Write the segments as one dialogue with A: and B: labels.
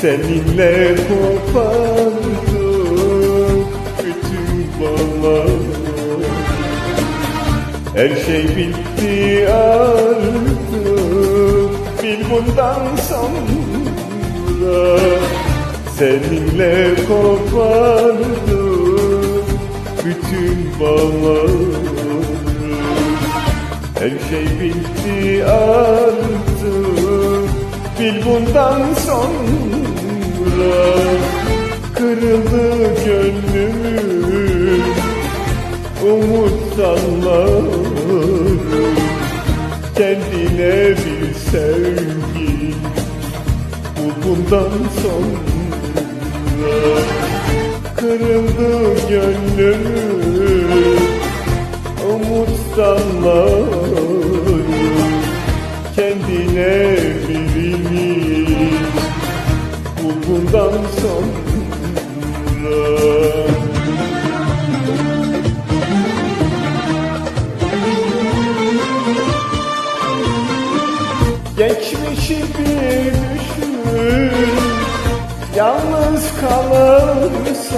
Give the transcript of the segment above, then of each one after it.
A: Seninle kopardık bütün bağları. Her şey bitti artık Bil bundan sonra. Seninle kopardık bütün bağları. Her şey bitti artık Bil bundan sonra Kırıldı gönlümün Umut dalları Kendine bir sevgi Bul bundan sonra. Kırıldı gönlümün Umut dalları Bul bundan sonra Geçmişi bir düşün Yalnız kalırsan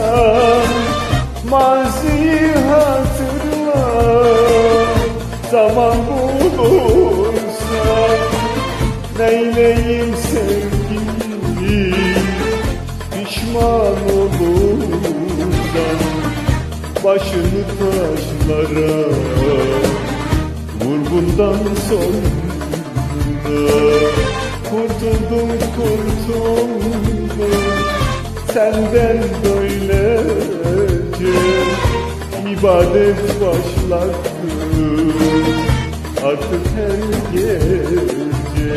A: Maziyi hatırla Zaman bulursan Neyleyim Başını taşlara. Vur bundan sonra Kurtuldum kurtuldum. Senden böylece ibadet başlattı. Artık her gece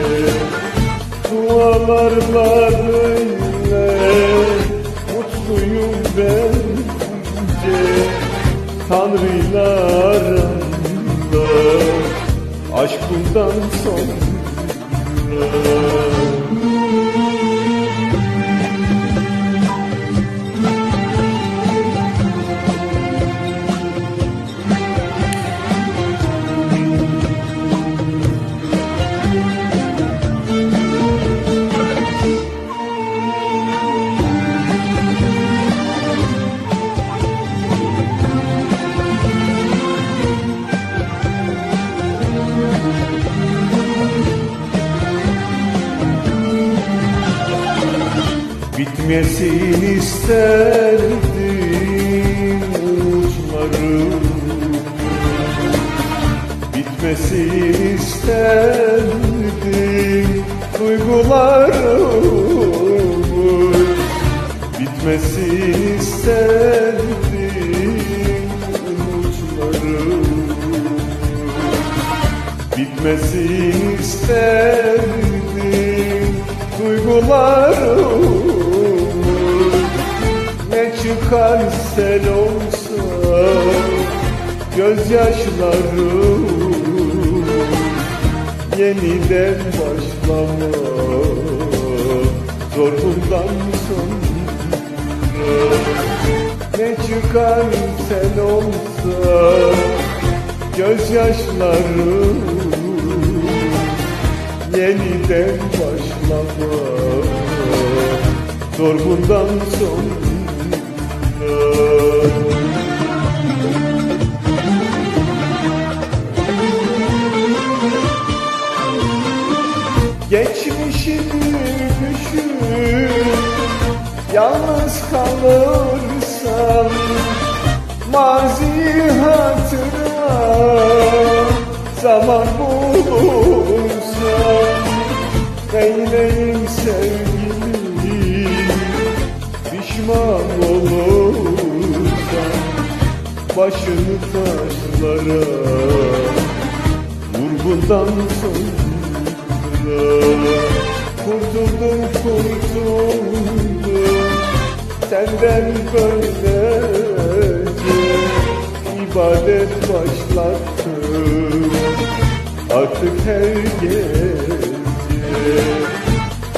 A: Dualarla böyle Mutluyum bence Tanrı'yla Aşk bundan sonra Bitmesin isterdim umutlarım Bitmesin isterdim duygularım Bitmesin isterdim umutlarım Bitmesin isterdim duygularım çıkar sel olsa gözyaşlarım Yeniden başlamak zor bundan sonra. Ne çıkar sel olsa gözyaşlarım yeniden başlamak zor bundan sonra Geçmişi bir düşün Yalnız kalırsan Maziyi hatırla Zaman bulursa Eyleyim sevgili Pişman olursan Başını taşlara Vur bundan sonra Kurtuldum kurtuldum Senden böylece ibadet başlattım Artık her gece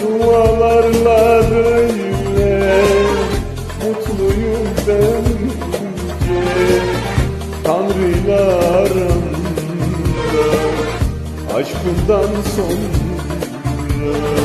A: Dualarla böyle Mutluyum bence Tanrı'yla aramda Aşk bundan sonra